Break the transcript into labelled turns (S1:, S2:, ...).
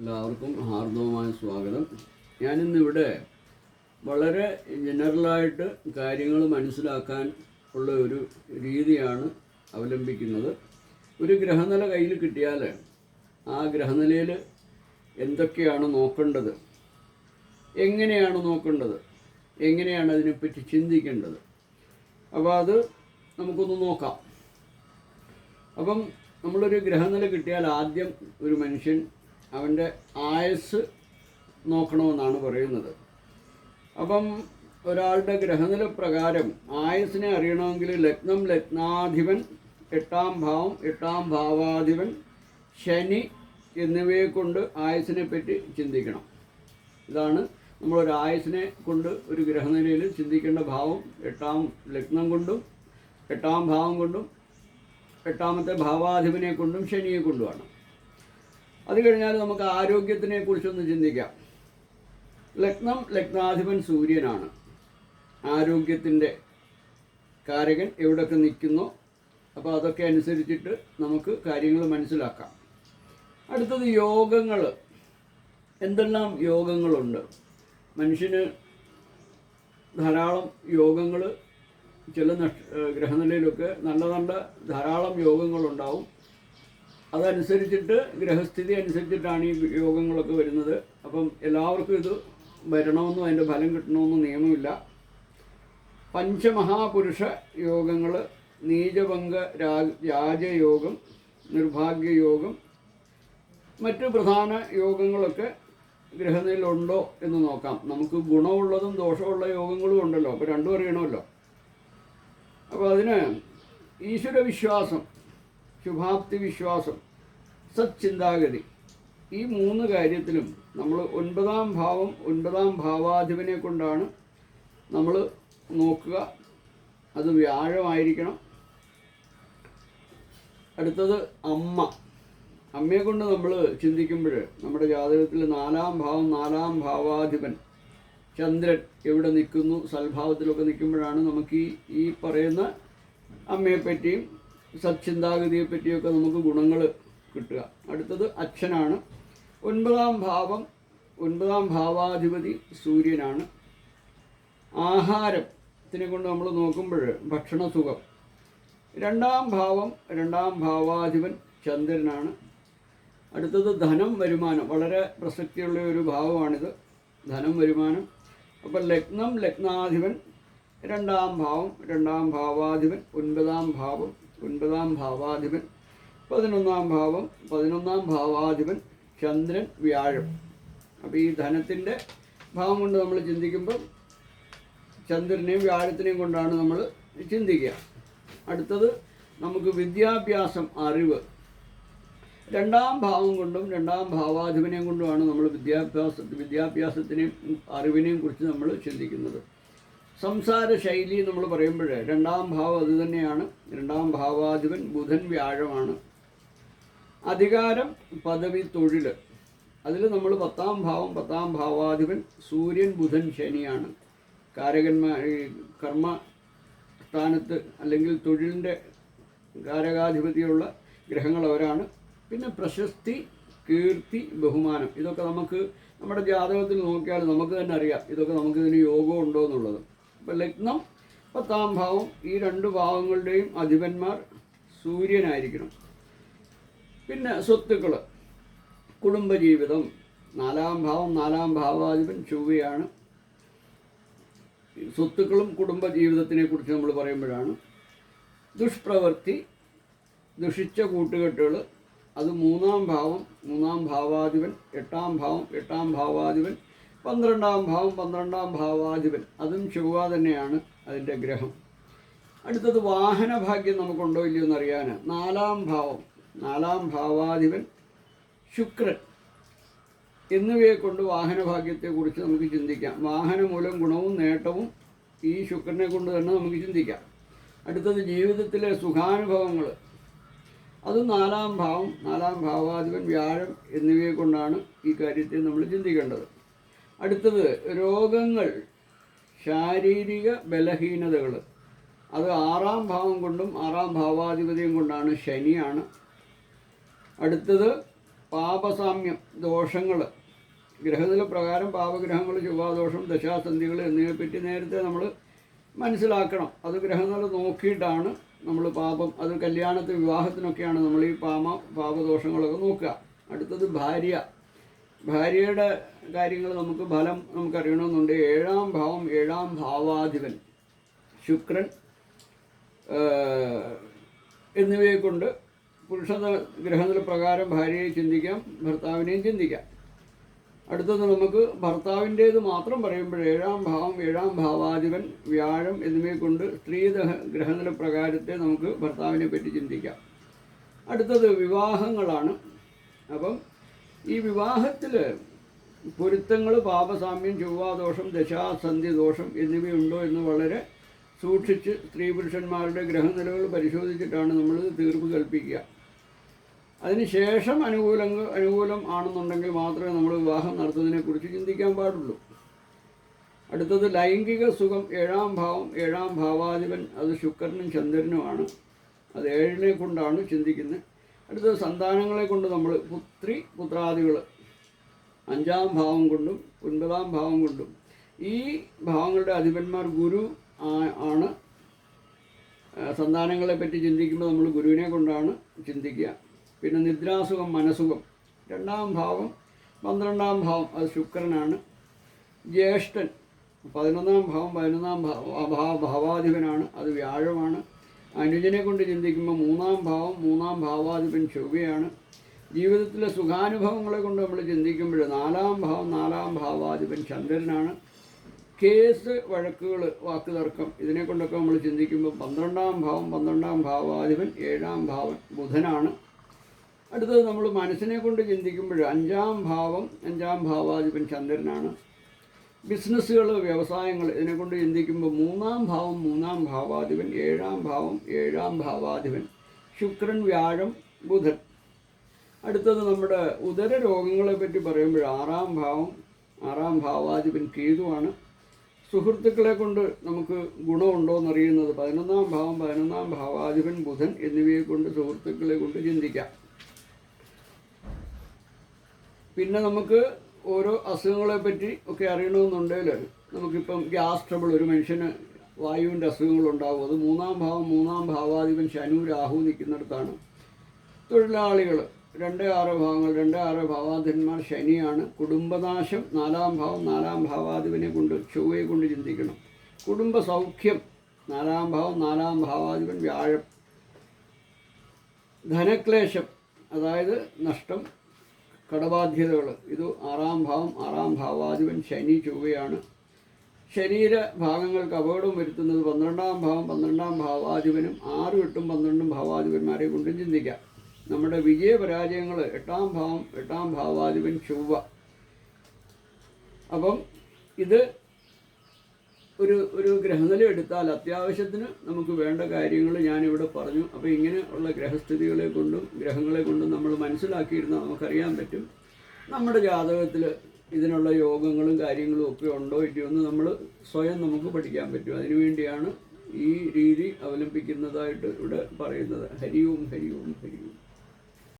S1: എല്ലാവർക്കും ഹാർദവമായ സ്വാഗതം. ഞാനിന്നിവിടെ വളരെ ജനറലായിട്ട് കാര്യങ്ങൾ മനസ്സിലാക്കാൻ ഉള്ള ഒരു രീതിയാണ് അവലംബിക്കുന്നത്. ഒരു ഗ്രഹനില കയ്യിൽ കിട്ടിയാൽ ആ ഗ്രഹനിലയിൽ എന്തൊക്കെയാണ് നോക്കേണ്ടത്? എങ്ങനെയാണ് നോക്കേണ്ടത്? എങ്ങനെയാണ് അതിനെപ്പറ്റി ചിന്തിക്കേണ്ടത്? അപ്പോൾ അത് നമുക്കൊന്ന് നോക്കാം. അപ്പം നമ്മളൊരു ഗ്രഹനില കിട്ടിയാൽ ആദ്യം ഒരു മനുഷ്യൻ അവന്റെ ആയസ് നോക്കണമെന്നാണ് പറയുന്നത്. അപ്പം ഒരാളുടെ ഗ്രഹനില പ്രകാരം ആയസിനെ അറിയണമെങ്കിൽ ലഗ്നം ലഗ്നാധിപൻ എട്ടാം ഭാവം എട്ടാം ഭാവാധിപൻ ശനി എന്നിവയെ കൊണ്ട് ആയസിനെ പറ്റി ചിന്തിക്കണം. ഇതാണ് നമ്മളൊരു ആയസിനെ കൊണ്ട് ഒരു ഗ്രഹനിലയിൽ ചിന്തിക്കേണ്ട ഭാവം. എട്ടാം ലഗ്നം കൊണ്ടും എട്ടാം ഭാവം കൊണ്ടും എട്ടാമത്തെ ഭാവാധിപനെ കൊണ്ടും ശനിയെ കൊണ്ടുമാണ്. അത് കഴിഞ്ഞാൽ നമുക്ക് ആരോഗ്യത്തിനെ കുറിച്ചൊന്ന് ചിന്തിക്കാം. ലഗ്നം ലഗ്നാധിപൻ സൂര്യനാണ്. ആരോഗ്യത്തിന്റെ കാരകൻ എവിടെയൊക്കെ നിൽക്കുന്നു? അപ്പോൾ അതൊക്കെ അനുസരിച്ചിട്ട് നമുക്ക് കാര്യങ്ങൾ മനസ്സിലാക്കാം. അടുത്തത് യോഗങ്ങൾ. എന്തെല്ലാം യോഗങ്ങളുണ്ട്? മനുഷ്യന് ധാരാളം യോഗങ്ങൾ ചില നക്ഷ ഗ്രഹനിലയിലൊക്കെ നല്ല നല്ല ധാരാളം യോഗങ്ങളുണ്ടാവും. അതനുസരിച്ചിട്ട് ഗ്രഹസ്ഥിതി അനുസരിച്ചിട്ടാണ് ഈ യോഗങ്ങളൊക്കെ വരുന്നത്. അപ്പം എല്ലാവർക്കും ഇത് വരണമെന്നും അതിന്റെ ഫലം കിട്ടണമെന്നും നിയമമില്ല. പഞ്ചമഹാപുരുഷ യോഗങ്ങൾ നീചഭംഗ രാജയോഗം നിർഭാഗ്യയോഗം മറ്റ് പ്രധാന യോഗങ്ങളൊക്കെ ഗ്രഹനിലുണ്ടോ എന്ന് നോക്കാം. നമുക്ക് ഗുണമുള്ളതും ദോഷമുള്ള യോഗങ്ങളും ഉണ്ടല്ലോ. അപ്പോൾ രണ്ടും അറിയണമല്ലോ. അപ്പോൾ അതിന് ഈശ്വരവിശ്വാസം ശുഭാപ്തി വിശ്വാസം സച്ചിന്താഗതി. ഈ മൂന്ന് കാര്യത്തിലും നമ്മൾ ഒൻപതാം ഭാവം ഒൻപതാം ഭാവാധിപനെ കൊണ്ടാണ് നമ്മൾ നോക്കുക. അത് വ്യാഴമായിരിക്കണം. അടുത്തത് അമ്മ. അമ്മയെ കൊണ്ട് നമ്മൾ ചിന്തിക്കുമ്പോൾ നമ്മുടെ ജാതകത്തിൽ നാലാം ഭാവം നാലാം ഭാവാധിപൻ ചന്ദ്രൻ എവിടെ നിൽക്കുന്നു സൽഭാവത്തിലൊക്കെ നിൽക്കുമ്പോഴാണ് നമുക്ക് ഈ ഈ പറയുന്ന അമ്മയെപ്പറ്റിയും സച്ചിന്താഗതിയെ പറ്റിയൊക്കെ നമുക്ക് ഗുണങ്ങൾ കിട്ടുക. അടുത്തത് അച്ഛനാണ്. ഒൻപതാം ഭാവം ഒൻപതാം ഭാവാധിപതി സൂര്യനാണ്. ആഹാരത്തിനെ കൊണ്ട് നമ്മൾ നോക്കുമ്പോൾ ഭക്ഷണസുഖം. രണ്ടാം ഭാവം രണ്ടാം ഭാവാധിപൻ ചന്ദ്രനാണ്. അടുത്തത് ധനം വരുമാനം. വളരെ പ്രസക്തിയുള്ള ഒരു ഭാവമാണിത്. ധനം വരുമാനം. അപ്പം ലഗ്നം ലഗ്നാധിപൻ രണ്ടാം ഭാവം രണ്ടാം ഭാവാധിപൻ ഒൻപതാം ഭാവം. ഒൻപതാം ഭാവാധിപൻ പതിനൊന്നാം ഭാവം പതിനൊന്നാം ഭാവാധിപൻ ചന്ദ്രൻ വ്യാഴം. അപ്പോൾ ഈ ധനത്തിന്റെ ഭാവം കൊണ്ട് നമ്മൾ ചിന്തിക്കുമ്പം ചന്ദ്രനെയും വ്യാഴത്തിനെയും കൊണ്ടാണ് നമ്മൾ ചിന്തിക്കുക. അടുത്തത് നമുക്ക് വിദ്യാഭ്യാസം അറിവ്. രണ്ടാം ഭാവം കൊണ്ടും രണ്ടാം ഭാവാധിപനെയും കൊണ്ടുമാണ് നമ്മൾ വിദ്യാഭ്യാസ വിദ്യാഭ്യാസത്തിനെയും അറിവിനെയും കുറിച്ച് നമ്മൾ ചിന്തിക്കുന്നത്. സംസാര ശൈലി നമ്മൾ പറയുമ്പോൾ രണ്ടാം ഭാവം അത് തന്നെയാണ്. രണ്ടാം ഭാവാധിപൻ ബുധൻ വ്യാഴമാണ്. അധികാരം പദവി തൊഴിൽ. അതിൽ നമ്മൾ പത്താം ഭാവം പത്താം ഭാവാധിപൻ സൂര്യൻ ബുധൻ ശനിയാണ്. കാരകന്മാർ കർമ്മ സ്ഥാനത്ത് അല്ലെങ്കിൽ തൊഴിലിന്റെ കാരകാധിപതിയുള്ള ഗ്രഹങ്ങൾ അവരാണ്. പിന്നെ പ്രശസ്തി കീർത്തി ബഹുമാനം. ഇതൊക്കെ നമുക്ക് നമ്മുടെ ജാതകത്തിൽ നോക്കിയാൽ നമുക്ക് തന്നെ അറിയാം. ഇതൊക്കെ നമുക്ക് ഇതിന് യോഗം ഉണ്ടോ എന്നുള്ളത്. ലഗ്നം പത്താം ഭാവം ഈ രണ്ട് ഭാവങ്ങളുടെയും അധിപന്മാർ സൂര്യനായിരിക്കണം. പിന്നെ സ്വത്തുക്കൾ കുടുംബജീവിതം. നാലാം ഭാവം നാലാം ഭാവാധിപൻ ചൊവ്വയാണ്. സ്വത്തുക്കളും കുടുംബജീവിതത്തിനെ കുറിച്ച് നമ്മൾ പറയുമ്പോഴാണ്. ദുഷ്പ്രവൃത്തി ദുഷിച്ച കൂട്ടുകെട്ടുകൾ അത് മൂന്നാം ഭാവം മൂന്നാം ഭാവാധിപൻ എട്ടാം ഭാവം എട്ടാം ഭാവാധിപൻ പന്ത്രണ്ടാം ഭാവം പന്ത്രണ്ടാം ഭാവാധിപൻ. അതും ചൊവ്വ തന്നെയാണ് അതിന്റെ ഗ്രഹം. അടുത്തത് വാഹനഭാഗ്യം നമുക്കുണ്ടോ ഇല്ലയോ എന്നറിയാൻ നാലാം ഭാവം നാലാം ഭാവാധിപൻ ശുക്രൻ എന്നിവയെ കൊണ്ട് വാഹനഭാഗ്യത്തെക്കുറിച്ച് നമുക്ക് ചിന്തിക്കാം. വാഹന മൂലം ഗുണവും നേട്ടവും ഈ ശുക്രനെ കൊണ്ട് തന്നെ നമുക്ക് ചിന്തിക്കാം. അടുത്തത് ജീവിതത്തിലെ സുഖാനുഭവങ്ങൾ. അത് നാലാം ഭാവം നാലാം ഭാവാധിപൻ വ്യാഴം എന്നിവയെ കൊണ്ടാണ് ഈ കാര്യത്തെ നമ്മൾ ചിന്തിക്കേണ്ടത്. അടുത്തത് രോഗങ്ങൾ ശാരീരിക ബലഹീനതകൾ. അത് ആറാം ഭാവം കൊണ്ടും ആറാം ഭാവാധിപതിയും കൊണ്ടാണ് ശനിയാണ്. അടുത്തത് പാപസാമ്യം ദോഷങ്ങൾ. ഗ്രഹനില പ്രകാരം പാപഗ്രഹങ്ങൾ ചൊവ്വാദോഷം ദശാസന്ധികൾ എന്നിവയെപ്പറ്റി നേരത്തെ നമ്മൾ മനസ്സിലാക്കണം. അത് ഗ്രഹനില നോക്കിയിട്ടാണ് നമ്മൾ പാപം അത് കല്യാണത്തിന് വിവാഹത്തിനൊക്കെയാണ് നമ്മൾ ഈ പാമ പാപദോഷങ്ങളൊക്കെ നോക്കുക. അടുത്തത് ഭാര്യ. ഭാര്യയുടെ കാര്യങ്ങൾ നമുക്ക് ഫലം നമുക്കറിയണമെന്നുണ്ട്. ഏഴാം ഭാവം ഏഴാം ഭാവാധിപൻ ശുക്രൻ എന്നിവയെ കൊണ്ട് പുരുഷ ഗ്രഹനില പ്രകാരം ഭാര്യയെ ചിന്തിക്കാം ഭർത്താവിനെയും ചിന്തിക്കാം. അടുത്തത് നമുക്ക് ഭർത്താവിന്റേത് മാത്രം പറയുമ്പോൾ ഏഴാം ഭാവം ഏഴാം ഭാവാധിപൻ വ്യാഴം എന്നിവയെ കൊണ്ട് സ്ത്രീ ഗ്രഹനില പ്രകാരത്തെ നമുക്ക് ഭർത്താവിനെ പറ്റി ചിന്തിക്കാം. അടുത്തത് വിവാഹങ്ങളാണ്. അപ്പം ഈ വിവാഹത്തിൽ പൊരുത്തങ്ങൾ പാപസാമ്യം ചൊവ്വാദോഷം ദശാസന്ധി ദോഷം എന്നിവയുണ്ടോ എന്ന് വളരെ സൂക്ഷിച്ച് സ്ത്രീ പുരുഷന്മാരുടെ ഗ്രഹനിലകൾ പരിശോധിച്ചിട്ടാണ് നമ്മൾ തീർപ്പ് കൽപ്പിക്കുക. അതിനുശേഷം അനുകൂലങ്ങൾ അനുകൂലം ആണെന്നുണ്ടെങ്കിൽ മാത്രമേ നമ്മൾ വിവാഹം നടത്തുന്നതിനെക്കുറിച്ച് ചിന്തിക്കാൻ പാടുള്ളൂ. അടുത്തത് ലൈംഗിക സുഖം ഏഴാം ഭാവം ഏഴാം ഭാവാധിപൻ അത് ശുക്രനും ചന്ദ്രനുമാണ്. അത് ഏഴിനെ കൊണ്ടാണ് ചിന്തിക്കുന്നത്. അടുത്തത് സന്താനങ്ങളെ കൊണ്ട് നമ്മൾ പുത്രി പുത്രാദികൾ അഞ്ചാം ഭാവം കൊണ്ടും ഒൻപതാം ഭാവം കൊണ്ടും ഈ ഭാവങ്ങളുടെ അധിപന്മാർ ഗുരു ആണ്. സന്താനങ്ങളെ പറ്റി ചിന്തിക്കുമ്പോൾ നമ്മൾ ഗുരുവിനെ കൊണ്ടാണ് ചിന്തിക്കുക. പിന്നെ നിദ്രാസുഖം മനസുഖം രണ്ടാം ഭാവം പന്ത്രണ്ടാം ഭാവം അത് ശുക്രനാണ്. ജ്യേഷ്ഠൻ പതിനൊന്നാം ഭാവം പതിനൊന്നാം ഭാവ ഭാവാധിപനാണ്. അത് വ്യാഴമാണ്. അനുജനെ കൊണ്ട് ചിന്തിക്കുമ്പോൾ മൂന്നാം ഭാവം മൂന്നാം ഭാവാധിപൻ ചൊവ്വയാണ്. ജീവിതത്തിലെ സുഖാനുഭവങ്ങളെ കൊണ്ട് നമ്മൾ ചിന്തിക്കുമ്പോൾ നാലാം ഭാവം നാലാം ഭാവാധിപൻ ചന്ദ്രനാണ്. കേസ് വഴക്കുകൾ വാക്കുതർക്കം ഇതിനെ കൊണ്ടൊക്കെ നമ്മൾ ചിന്തിക്കുമ്പോൾ പന്ത്രണ്ടാം ഭാവം പന്ത്രണ്ടാം ഭാവാധിപൻ ഏഴാം ഭാവൻ ബുധനാണ്. അടുത്തത് നമ്മൾ മനസ്സിനെ കൊണ്ട് ചിന്തിക്കുമ്പോൾ അഞ്ചാം ഭാവം അഞ്ചാം ഭാവാധിപൻ ചന്ദ്രനാണ്. ബിസിനസ്സുകൾ വ്യവസായങ്ങൾ ഇതിനെക്കൊണ്ട് ചിന്തിക്കുമ്പോൾ മൂന്നാം ഭാവം മൂന്നാം ഭാവാധിപൻ ഏഴാം ഭാവം ഏഴാം ഭാവാധിപൻ ശുക്രൻ വ്യാഴം ബുധൻ. അടുത്തത് നമ്മുടെ ഉദര രോഗങ്ങളെ പറ്റി പറയുമ്പോൾ ആറാം ഭാവം ആറാം ഭാവാധിപൻ കേതുവാണ് സുഹൃത്തുക്കളെ കൊണ്ട് നമുക്ക് ഗുണമുണ്ടോ എന്നറിയുന്നത് പതിനൊന്നാം ഭാവം പതിനൊന്നാം ഭാവാധിപൻ ബുധൻ എന്നിവയെ കൊണ്ട് സുഹൃത്തുക്കളെ കൊണ്ട് ചിന്തിക്കാം. പിന്നെ നമുക്ക് ഓരോ അസുഖങ്ങളെ പറ്റി ഒക്കെ അറിയണമെന്നുണ്ടെങ്കിൽ നമുക്കിപ്പം ഗ്യാസ് ട്രബിൾ ഒരു മനുഷ്യന് വായുവിന്റെ അസുഖങ്ങളുണ്ടാകും അത് മൂന്നാം ഭാവം മൂന്നാം ഭാവാധിപൻ ശനു രാഹു നിൽക്കുന്നിടത്താണ്. തൊഴിലാളികൾ രണ്ട് ആറ് ഭാവങ്ങൾ രണ്ട് ആറ് ഭാവാധിപന്മാർ ശനിയാണ്. കുടുംബനാശം നാലാം ഭാവം നാലാം ഭാവാധിപനെ കൊണ്ട് ചൊവ്വയെ കൊണ്ട് ചിന്തിക്കണം. കുടുംബ സൗഖ്യം നാലാം ഭാവം നാലാം ഭാവാധിപൻ വ്യാഴം. ധനക്ലേശം അതായത് നഷ്ടം കടബാധ്യതകൾ. ഇത് ആറാം ഭാവം ആറാം ഭാവാധിപൻ ശനി ചൊവ്വയാണ്. ശരീര ഭാഗങ്ങൾക്ക് അപകടം വരുത്തുന്നത് പന്ത്രണ്ടാം ഭാവം പന്ത്രണ്ടാം ഭാവാധിപനും ആറ് എട്ടും പന്ത്രണ്ടും ഭാവാധിപന്മാരെ കൊണ്ടും ചിന്തിക്കാം. നമ്മുടെ വിജയപരാജയങ്ങൾ എട്ടാം ഭാവം എട്ടാം ഭാവാധിപൻ ചൊവ്വ. അപ്പം ഇത് ഒരു ഒരു ഗ്രഹനില എടുത്താൽ അത്യാവശ്യത്തിന് നമുക്ക് വേണ്ട കാര്യങ്ങൾ ഞാനിവിടെ പറഞ്ഞു. അപ്പോൾ ഇങ്ങനെ ഉള്ള ഗ്രഹസ്ഥിതികളെ കൊണ്ടും ഗ്രഹങ്ങളെ കൊണ്ടും നമ്മൾ മനസ്സിലാക്കിയിരുന്നാൽ നമുക്കറിയാൻ പറ്റും. നമ്മുടെ ജാതകത്തിൽ ഇതിനുള്ള യോഗങ്ങളും കാര്യങ്ങളും ഒക്കെ ഉണ്ടോ ഇല്ലയോ എന്ന് നമ്മൾ സ്വയം നമുക്ക് പഠിക്കാൻ പറ്റും. അതിനുവേണ്ടിയാണ് ഈ രീതി അവലംബിക്കുന്നതായിട്ട് ഇവിടെ പറയുന്നത്. ഹരിയും ഹരിയും ഹരിവും